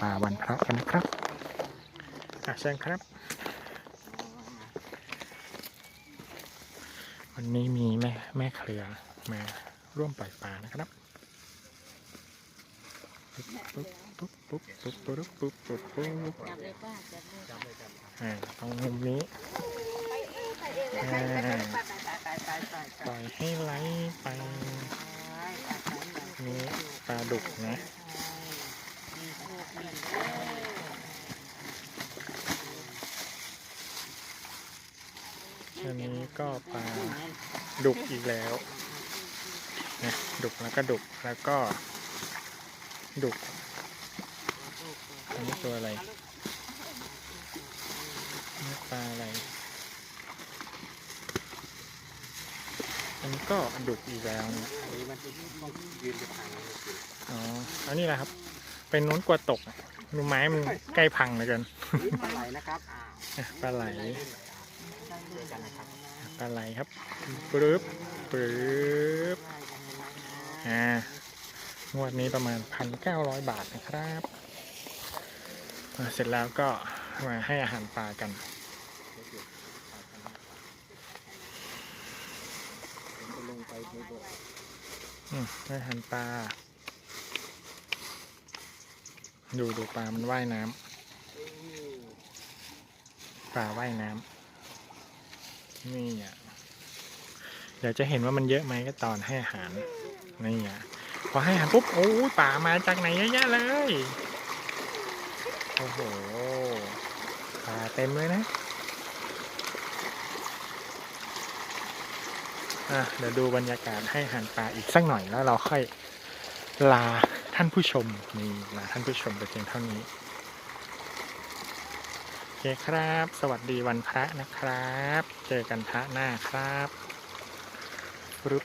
ปลาวันพระกันนะครับอะเชิญครับ วันนี้มีแม่แม่เครือมาร่วมปล่อยปลานะครับปุ๊บปุ๊บปุ๊บปุ๊บปุ๊บปุ๊บปุ๊บปุ๊บปุ๊บจับเลยป้าจับเลยค่ะอ่าตรงมุมนี้อ่าปล่อยให้ไหลไปนี่ปลาดุกนะ อันนี้ก็ปลาดุกอีกแล้วนะดุกแล้วก็ดุกแล้วก็ ดุกอันนี้ตัวอะไรนี่ปลาอะไร อันนี้ก็ดุกอีกแล้วนะอันนี้มันต้องยืนจะพังเลยสิอ๋อ อันนี้แหละครับ เป็นนู้นกลัวตกอะดูไม้มันใกล้พังเหลือเกินนี่ปลาไหลนะครับอ้าวอะปลาไหลเจอกันนะครับปลาไหลครับปึ๊บปึ๊บอ่างวดนี้ประมาณพันเก้าร้อยบาทนะครับอ่าเสร็จแล้วก็มาให้อาหารปลากันผมจะลงไปในบ่ออืมให้อาหารปลา ดูดูปลา มันว่ายน้ำปลาว่ายน้ำนี่อะเดี๋ยวจะเห็นว่ามันเยอะไหมก็ตอนให้อาหารนี่อะพอให้อาหารปุ๊บโอ้ยป่ามาจากไหนเยอะแยะเลยโอ้โหป่าเต็มเลยนะอะเดี๋ยวดูบรรยากาศให้อาหารปลาอีกสักหน่อยแล้วเราค่อยลา ท่านผู้ชมนี่ลาท่านผู้ชมไปเพียงเท่านี้โอเคครับ สวัสดีวันพระนะครับ เจอกันพระหน้าครับรึ๊บ